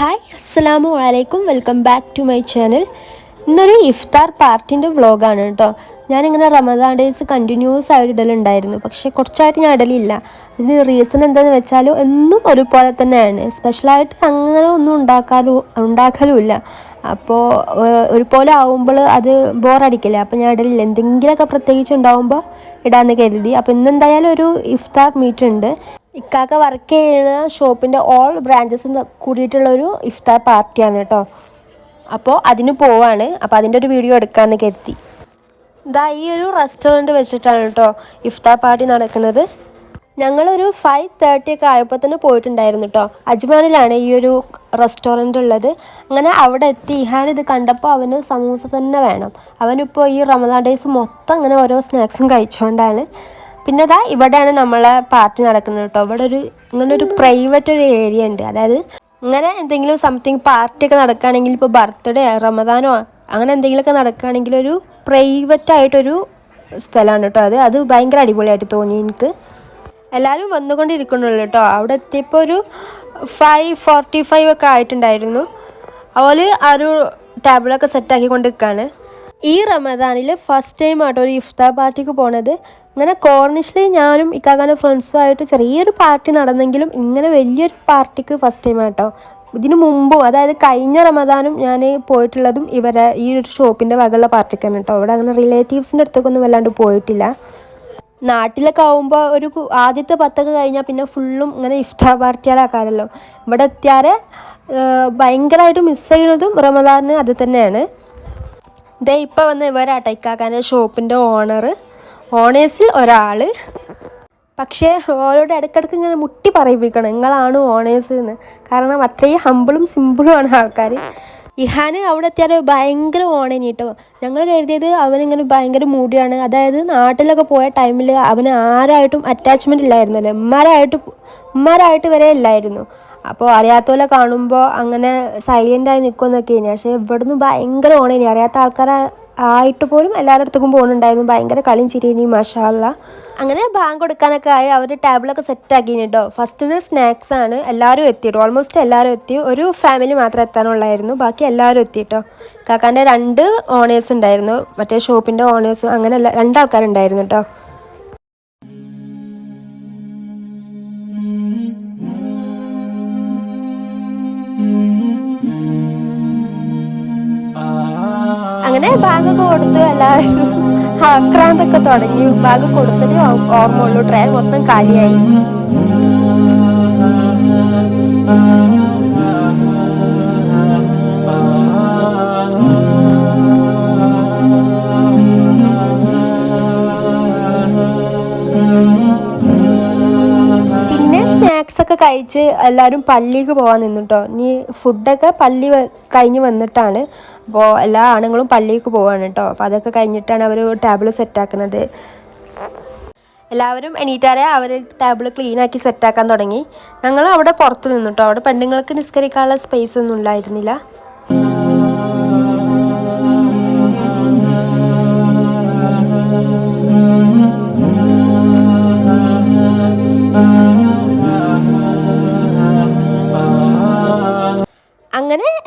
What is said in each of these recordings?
Hi അസ്സലാമു അലൈക്കും. Welcome back to my channel. ഇന്നൊരു ഇഫ്താർ പാർട്ടിന്റെ വ്ളോഗാണ് കേട്ടോ. ഞാനിങ്ങനെ റമദാൻ ഡേയ്സ് കണ്ടിന്യൂസ് ആയിട്ട് ഇടലുണ്ടായിരുന്നു. പക്ഷേ കുറച്ചായിട്ട് ഞാൻ ഇടലില്ല. ഇതിന് റീസൺ എന്താണെന്ന് വെച്ചാൽ എന്നും ഒരുപോലെ തന്നെയാണ്. സ്പെഷ്യലായിട്ട് അങ്ങനെ ഒന്നും ഉണ്ടാക്കാലും ഉണ്ടാക്കലുമില്ല. അപ്പോൾ ഒരുപോലെ ആവുമ്പോൾ അത് ബോറടിക്കില്ല? അപ്പോൾ ഞാൻ ഇടലില്ല. എന്തെങ്കിലുമൊക്കെ പ്രത്യേകിച്ച് ഉണ്ടാവുമ്പോൾ ഇടാമെന്ന് കരുതി. അപ്പോൾ ഇന്നെന്തായാലും ഒരു ഇഫ്താർ മീറ്റ് ഉണ്ട്. ഇക്കാക്ക വർക്ക് ചെയ്യുന്ന ഷോപ്പിന്റെ ഓൾ ബ്രാഞ്ചസും കൂടിയിട്ടുള്ളൊരു ഇഫ്താർ പാർട്ടിയാണ് കേട്ടോ. അപ്പോൾ അതിന് പോവാണ്. അപ്പോൾ അതിന്റെ ഒരു വീഡിയോ എടുക്കാമെന്ന് കരുതി. ഇതാ ഈ ഒരു റെസ്റ്റോറന്റ് വെച്ചിട്ടാണ് കേട്ടോ ഇഫ്താർ പാർട്ടി നടക്കുന്നത്. ഞങ്ങളൊരു ഫൈവ് തേർട്ടി ഒക്കെ ആയപ്പോൾ തന്നെ പോയിട്ടുണ്ടായിരുന്നു കേട്ടോ. അജ്മാനിലാണ് ഈ ഒരു റെസ്റ്റോറന്റ് ഉള്ളത്. അങ്ങനെ അവിടെ എത്തി. ഇഹാൻ ഇത് കണ്ടപ്പോൾ അവന് സമൂസ തന്നെ വേണം. അവനിപ്പോൾ ഈ റമദാൻ ഡേയ്സ് മൊത്തം അങ്ങനെ ഓരോ സ്നാക്സും കഴിച്ചുകൊണ്ടാണ് പിന്നെ ഇവിടെയാണ് നമ്മളെ പാർട്ടി നടക്കുന്നത് കേട്ടോ. ഇവിടെ ഒരു ഇങ്ങനെ ഒരു പ്രൈവറ്റ് ഒരു ഏരിയ ഉണ്ട്. അതായത് ഇങ്ങനെ എന്തെങ്കിലും സംതിങ് പാർട്ടി ഒക്കെ നടക്കുകയാണെങ്കിൽ ഇപ്പോൾ ബർത്ത്ഡേ റമദാനോ അങ്ങനെ എന്തെങ്കിലുമൊക്കെ നടക്കുകയാണെങ്കിൽ ഒരു പ്രൈവറ്റ് ആയിട്ടൊരു സ്ഥലമാണ് കേട്ടോ അത്. അത് ഭയങ്കര അടിപൊളിയായിട്ട് തോന്നി എനിക്ക്. എല്ലാവരും വന്നുകൊണ്ടിരിക്കണുള്ളൂ കേട്ടോ. അവിടെ എത്തിയപ്പോൾ ഒരു ഫൈവ് ഫോർട്ടി ഫൈവ് ഒക്കെ ആയിട്ടുണ്ടായിരുന്നു. അതുപോലെ ആ ഒരു ടേബിളൊക്കെ സെറ്റാക്കി കൊണ്ട് നിൽക്കുകയാണ് ഈ റമദാനിൽ ഫസ്റ്റ് ടൈം ആട്ടോ ഒരു ഇഫ്താർ പാർട്ടിക്ക് പോണത്. ഇങ്ങനെ കോർണിഷിൽ ഞാനും ഇക്കാക്കാന്റെ ഫ്രണ്ട്സുമായിട്ട് ചെറിയൊരു പാർട്ടി നടന്നെങ്കിലും ഇങ്ങനെ വലിയൊരു പാർട്ടിക്ക് ഫസ്റ്റ് ടൈം ആട്ടോ. ഇതിനു മുമ്പും അതായത് കഴിഞ്ഞ റമദാനും ഞാൻ പോയിട്ടുള്ളതും ഇവരെ ഈ ഒരു ഷോപ്പിന്റെ വകയുള്ള പാർട്ടിക്കാണ് കേട്ടോ അവിടെ അങ്ങനെ റിലേറ്റീവ്സിന്റെ അടുത്തൊക്കെ വല്ലാണ്ട് പോയിട്ടില്ല. നാട്ടിലൊക്കെ ആവുമ്പോൾ ഒരു ആദ്യത്തെ പത്തൊക്കെ കഴിഞ്ഞാൽ പിന്നെ ഫുള്ളും ഇങ്ങനെ ഇഫ്താർ പാർട്ടിയാലാക്കാറല്ലോ ഇവിടെ എത്തിയാൽ ഭയങ്കരമായിട്ട് മിസ് ചെയ്യുന്നതും റമദാനും അത് തന്നെയാണ്. ഇതേ ഇപ്പോൾ വന്ന് ഇവരാട്ടോ ഇക്കാക്കാന്റെ ഷോപ്പിന്റെ ഓണർ ഓണേഴ്സിൽ ഒരാൾ പക്ഷേ ഓരോട് ഇടയ്ക്കിടയ്ക്ക് ഇങ്ങനെ മുട്ടി പറയിപ്പിക്കണം നിങ്ങളാണ് ഓണേഴ്സ് എന്ന് കാരണം അത്രയും ഹമ്പിളും സിമ്പിളുമാണ് ആൾക്കാർ ഇഹാന് അവിടെ എത്തിയാൽ ഭയങ്കര ഓണേനി കേട്ടോ ഞങ്ങൾ കരുതിയത് അവനിങ്ങനെ ഭയങ്കര മൂടിയാണ്. അതായത് നാട്ടിലൊക്കെ പോയ ടൈമിൽ അവന് ആരായിട്ടും അറ്റാച്ച്മെന്റ് ഇല്ലായിരുന്നല്ലോ. ഉമ്മാരായിട്ട് ഉമ്മാരായിട്ട് വരെ ഇല്ലായിരുന്നു. അപ്പോൾ അറിയാത്തപോലെ കാണുമ്പോൾ അങ്ങനെ സൈലന്റായി നിൽക്കുമെന്നൊക്കെ ഇനി. പക്ഷേ ഇവിടുന്ന് ഭയങ്കര ഓണേനി. അറിയാത്ത ആൾക്കാരെ ആയിട്ട് പോലും എല്ലാവരുടെ അടുത്തേക്കും പോകുന്നുണ്ടായിരുന്നു ഭയങ്കര കളിയും ചിരിയിനി മഷാല്ല അങ്ങനെ ബാങ്ക് കൊടുക്കാനൊക്കെ ആയി. അവർ ടേബിളൊക്കെ സെറ്റ് ആക്കി കേട്ടോ ഫസ്റ്റിന് സ്നാക്സ് ആണ് എല്ലാവരും എത്തിയിട്ടോ ഓൾമോസ്റ്റ് എല്ലാവരും എത്തി. ഒരു ഫാമിലി മാത്രം എത്താനുള്ളായിരുന്നു. ബാക്കി എല്ലാവരും എത്തിയിട്ടോ കാക്കാന്റെ രണ്ട് ഓണേഴ്സ് ഉണ്ടായിരുന്നു. മറ്റേ ഷോപ്പിന്റെ ഓണേഴ്സും അങ്ങനെ രണ്ടാൾക്കാരുണ്ടായിരുന്നു കേട്ടോ അങ്ങനെ ബാഗ് കൊടുത്തു എല്ലാവരും ആക്രാന്തൊക്കെ തുടങ്ങി ബാഗ് കൊടുത്തിട്ട് ഓർമ്മ ഉള്ളൂ ട്രെയിൻ മൊത്തം കാലിയായി പിന്നെ സ്നാക്സ് ഒക്കെ കഴിച്ച് എല്ലാവരും പള്ളിക്ക് പോകാൻ നിന്നുട്ടോ ഇനി ഫുഡൊക്കെ പള്ളി കഴിഞ്ഞ് വന്നിട്ടാണ്. അപ്പോൾ എല്ലാ ആണുങ്ങളും പള്ളിക്ക് പോവാണ് കേട്ടോ അപ്പോൾ അതൊക്കെ കഴിഞ്ഞിട്ടാണ് അവർ ടേബിൾ സെറ്റാക്കുന്നത് എല്ലാവരും എണീറ്റാരെ അവർ ടേബിൾ ക്ലീനാക്കി സെറ്റാക്കാൻ തുടങ്ങി. ഞങ്ങൾ അവിടെ പുറത്ത് നിന്നു കേട്ടോ അവിടെ പെണ്ണുങ്ങൾക്ക് നിസ്കരിക്കാനുള്ള സ്പേസ് ഒന്നും ഉണ്ടായിരുന്നില്ല.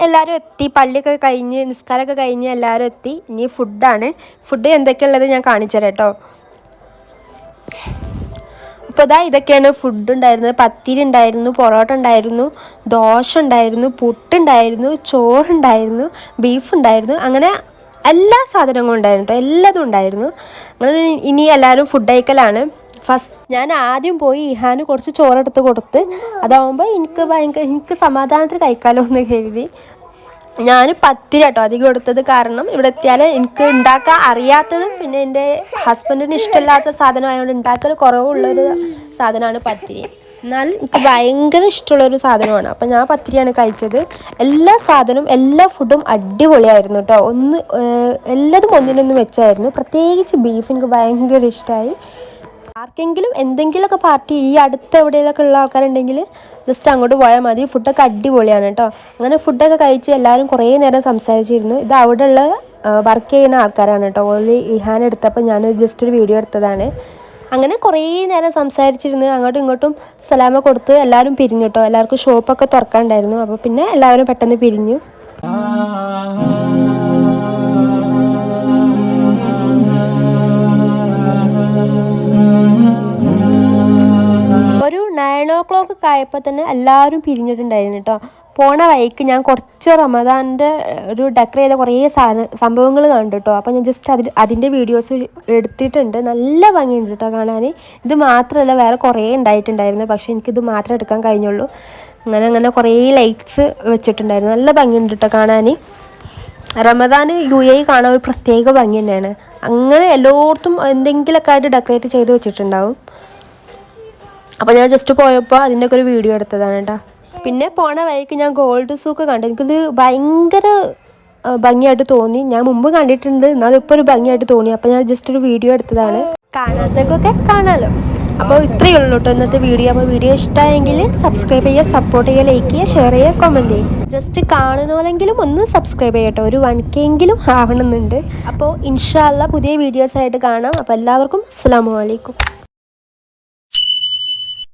എല്ലാവരും എത്തി പള്ളിയൊക്കെ കഴിഞ്ഞ് നിസ്കാരമൊക്കെ കഴിഞ്ഞ് എല്ലാവരും എത്തി. ഇനി ഫുഡാണ് ഫുഡ് എന്തൊക്കെയുള്ളത് ഞാൻ കാണിച്ചു തരാം കേട്ടോ. അപ്പോൾ ഇതാ ഇതൊക്കെയാണ് ഫുഡ് ഉണ്ടായിരുന്നത്. പത്തിരി ഉണ്ടായിരുന്നു പൊറോട്ട ഉണ്ടായിരുന്നു ദോശ ഉണ്ടായിരുന്നു പുട്ടുണ്ടായിരുന്നു ചോറുണ്ടായിരുന്നു ബീഫ് ഉണ്ടായിരുന്നു. അങ്ങനെ എല്ലാ സാധനങ്ങളും ഉണ്ടായിരുന്നു കേട്ടോ. എല്ലാതും ഉണ്ടായിരുന്നു. അങ്ങനെ ഇനി എല്ലാവരും ഫുഡ് കഴിക്കലാണ്. ഫസ്റ്റ് ഞാൻ ആദ്യം പോയി ഇഹാന് കുറച്ച് ചോറെടുത്ത് കൊടുത്ത് അതാവുമ്പോൾ എനിക്ക് ഭയങ്കര എനിക്ക് സമാധാനത്തിൽ കഴിക്കാമല്ലോ എന്ന് കരുതി. ഞാൻ പത്തിരി കേട്ടോ അധികം എടുത്തത് കാരണം ഇവിടെ എത്തിയാൽ എനിക്ക് ഉണ്ടാക്കാൻ അറിയാത്തതും പിന്നെ എന്റെ ഹസ്ബൻഡിന് ഇഷ്ടമില്ലാത്ത സാധനമായതുകൊണ്ട് ഉണ്ടാക്കൽ കുറവുള്ളൊരു സാധനമാണ് പത്തിരി. എന്നാൽ എനിക്ക് ഭയങ്കര ഇഷ്ടമുള്ളൊരു സാധനമാണ്. അപ്പം ഞാൻ പത്തിരിയാണ് കഴിച്ചത്. എല്ലാ സാധനവും എല്ലാ ഫുഡും അടിപൊളിയായിരുന്നു കേട്ടോ. ഒന്ന് എല്ലാതും ഒന്നിനൊന്നും വെച്ചായിരുന്നു പ്രത്യേകിച്ച് ബീഫ് എനിക്ക് ഭയങ്കര ഇഷ്ടമായി ആർക്കെങ്കിലും എന്തെങ്കിലുമൊക്കെ പാർട്ടി ഈ അടുത്ത എവിടെയൊക്കെ ഉള്ള ആൾക്കാരുണ്ടെങ്കിൽ ജസ്റ്റ് അങ്ങോട്ട് പോയാൽ മതി. ഫുഡൊക്കെ അടിപൊളിയാണ് കേട്ടോ. അങ്ങനെ ഫുഡൊക്കെ കഴിച്ച് എല്ലാവരും കുറേ നേരം സംസാരിച്ചിരുന്നു. ഇത് അവിടെ ഉള്ള വർക്ക് ചെയ്യുന്ന ആൾക്കാരാണ് കേട്ടോ. ഓൺലി ഇഹാൻ എടുത്തപ്പോൾ ഞാൻ ജസ്റ്റ് ഒരു വീഡിയോ എടുത്തതാണ്. അങ്ങനെ കുറേ നേരം സംസാരിച്ചിരുന്നു. അങ്ങോട്ടും ഇങ്ങോട്ടും സലാമ കൊടുത്ത് എല്ലാവരും പിരിഞ്ഞു കേട്ടോ. എല്ലാവർക്കും ഷോപ്പൊക്കെ തുറക്കാണ്ടായിരുന്നു അപ്പോൾ പിന്നെ എല്ലാവരും പെട്ടെന്ന് പിരിഞ്ഞു. ഓ ക്ലോക്ക് ഒക്കെ ആയപ്പോൾ തന്നെ എല്ലാവരും പിരിഞ്ഞിട്ടുണ്ടായിരുന്നു കേട്ടോ. പോണ വഴിക്ക് ഞാൻ കുറച്ച് റമദാന്റെ ഒരു ഡെക്കർ ചെയ്ത കുറേ സാധന സംഭവങ്ങൾ കണ്ടു കേട്ടോ. അപ്പോൾ ഞാൻ ജസ്റ്റ് അതിൽ അതിന്റെ വീഡിയോസ് എടുത്തിട്ടുണ്ട്. നല്ല ഭംഗിയുണ്ട് കേട്ടോ കാണാൻ. ഇത് മാത്രമല്ല വേറെ കുറേ ഉണ്ടായിട്ടുണ്ടായിരുന്നു. പക്ഷേ എനിക്കിത് മാത്രമേ എടുക്കാൻ കഴിഞ്ഞുള്ളൂ. അങ്ങനെ അങ്ങനെ കുറേ ലൈറ്റ്സ് വെച്ചിട്ടുണ്ടായിരുന്നു. നല്ല ഭംഗിയുണ്ട് കേട്ടോ കാണാൻ. റമദാൻ യു എ കാണാൻ ഒരു പ്രത്യേക ഭംഗി തന്നെയാണ്. അങ്ങനെ എല്ലായിടത്തും എന്തെങ്കിലുമൊക്കെ ആയിട്ട് ഡെക്കറേറ്റ് ചെയ്ത് വെച്ചിട്ടുണ്ടാവും. അപ്പോൾ ഞാൻ ജസ്റ്റ് പോയപ്പോൾ അതിന്റെയൊക്കെ ഒരു വീഡിയോ എടുത്തതാണ് കേട്ടോ പിന്നെ പോണ വഴിക്ക് ഞാൻ ഗോൾഡ് സൂക്ക് കണ്ടു. എനിക്കിത് ഭയങ്കര ഭംഗിയായിട്ട് തോന്നി. ഞാൻ മുമ്പ് കണ്ടിട്ടുണ്ട്. എന്നാലും ഇപ്പോൾ ഒരു ഭംഗിയായിട്ട് തോന്നി. അപ്പോൾ ഞാൻ ജസ്റ്റ് ഒരു വീഡിയോ എടുത്തതാണ്. കാണാത്തക്കൊക്കെ കാണാമല്ലോ അപ്പോൾ ഇത്രയേ ഉള്ളൂ കേട്ടോ ഇന്നത്തെ വീഡിയോ അപ്പോൾ വീഡിയോ ഇഷ്ടമായെങ്കിൽ സബ്സ്ക്രൈബ് ചെയ്യുക സപ്പോർട്ട് ചെയ്യുക ലൈക്ക് ചെയ്യുക ഷെയർ ചെയ്യുക കമന്റ് ചെയ്യുക. ജസ്റ്റ് കാണണമെങ്കിലും ഒന്ന് സബ്സ്ക്രൈബ് ചെയ്യട്ടോ. ഒരു വൺ കെ എങ്കിലും ആവണമെന്നുണ്ട്. അപ്പോൾ ഇൻഷാല്ല പുതിയ വീഡിയോസായിട്ട് കാണാം. അപ്പോൾ എല്ലാവർക്കും അസ്സാം വലൈക്കും